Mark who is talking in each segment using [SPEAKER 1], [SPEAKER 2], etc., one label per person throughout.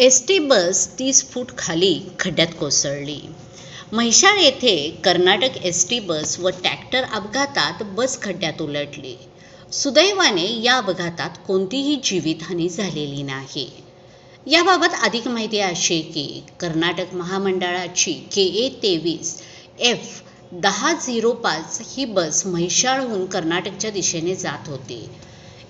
[SPEAKER 1] S T बस तीस फूट खाली खड्ड्यात कोसळली. म्हैसाळ येथे कर्नाटक एस टी बस व ट्रॅक्टर अपघातात बस खड्ड्यात उलटली. सुदैवाने या अपघातात कोणतीही जीवितहानी झालेली नाही. याबाबत अधिक माहिती अशी की कर्नाटक महामंडळाची के ए तेवीस एफ दहा झिरो पाच ही बस म्हैसाळहून कर्नाटकच्या दिशेने जात होती.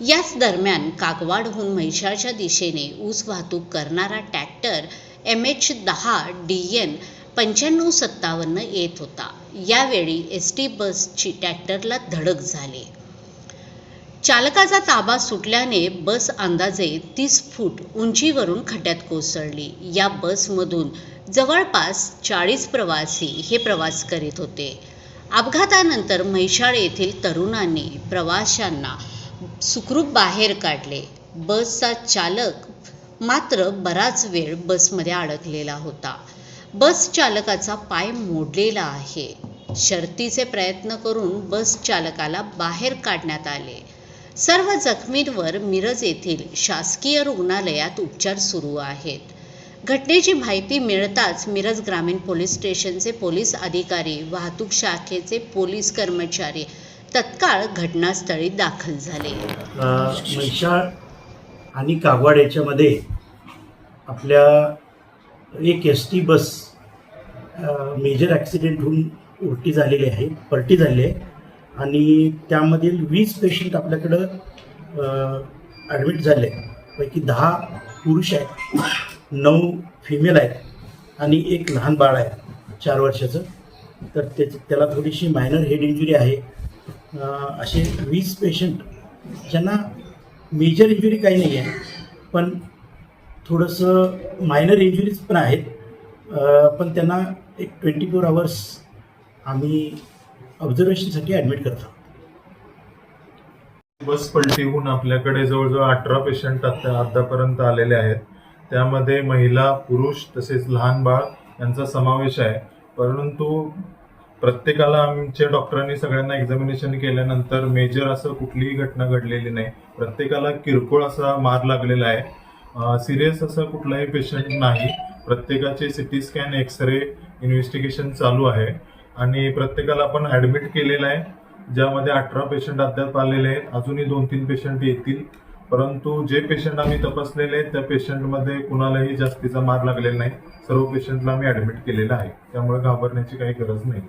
[SPEAKER 1] याच दरम्यान कागवाडहून म्हैशाळच्या दिशेने ऊस वाहतूक करणारा ट्रॅक्टर एम एच दहा डी एन पंच्याण्णव सत्तावन्न येत होता. यावेळी एस टी बसची ट्रॅक्टरला धडक झाली. चालकाचा ताबा सुटल्याने बस अंदाजे तीस फूट उंचीवरून खड्ड्यात कोसळली. या बसमधून जवळपास चाळीस प्रवासी हे प्रवास करीत होते. अपघातानंतर म्हैशाळ येथील तरुणांनी प्रवाशांना सुखरूप बाहेर काढले. बसचा चालक मात्र बराच वेळ बसमध्ये अडकलेला होता. बस चालकाचा पाय मोडलेला आहे. शर्तीचे प्रयत्न करून बस चालकाला बाहेर काढण्यात आले. सर्व जखमींवर मिरज येथील शासकीय रुग्णालयात उपचार सुरू आहेत. घटनेची माहिती मिळताच मिरज ग्रामीण पोलीस स्टेशनचे पोलीस अधिकारी वाहतूक शाखेचे पोलीस कर्मचारी तत्काळ घटनास्थळी दाखल झाले.
[SPEAKER 2] अ, आणि कागवाड याच्यामध्ये आपल्या एक S T bus major accident होऊन उलटी झालेली आहे पलटी झाली आहे. आणि त्यामधील वीस पेशंट आपल्याकडं ॲडमिट झाले. पैकी दहा पुरुष आहेत नऊ फिमेल आहेत आणि एक लहान बाळ आहे चार वर्षाचं. तर त्याची त्याला थोडीशी मायनर हेड इंजुरी आहे. असे वीस पेशंट ज्यांना मेजर इंजुरी काही नाही आहे पण थोडंसं मायनर इंजुरीज पण आहेत. पण त्यांना एक ट्वेंटी फोर आवर्स आम्ही ऑब्झर्वेशनसाठी ॲडमिट करतो.
[SPEAKER 3] बस पलटी होऊन आपल्याकडे जवळजवळ अठरा पेशंट आता आतापर्यंत आलेले आहेत. त्यामध्ये महिला पुरुष तसेच लहान बाळ यांचा समावेश आहे. परंतु प्रत्येकाला आमच्या डॉक्टरांनी सगळ्यांना एक्झामिनेशन केल्यानंतर मेजर असं कुठलीही घटना घडलेली नाही. प्रत्येकाला किरकोळ असा मार लागलेला आहे. सिरियस असं कुठलाही पेशंट नाही. प्रत्येकाचे सिटी स्कॅन एक्सरे इन्व्हेस्टिगेशन चालू आहे. आणि प्रत्येकाला आपण ॲडमिट केलेलं आहे. ज्यामध्ये अठरा पेशंट अद्याप आलेले आहेत. अजूनही दोन तीन पेशंट येतील. परंतु जे पेशंट आम्ही तपासलेले आहेत त्या पेशंटमध्ये कुणालाही जास्तीचा मार लागलेला नाही. सर्व पेशंटला आम्ही ॲडमिट केलेला आहे. त्यामुळे घाबरण्याची काही गरज नाही.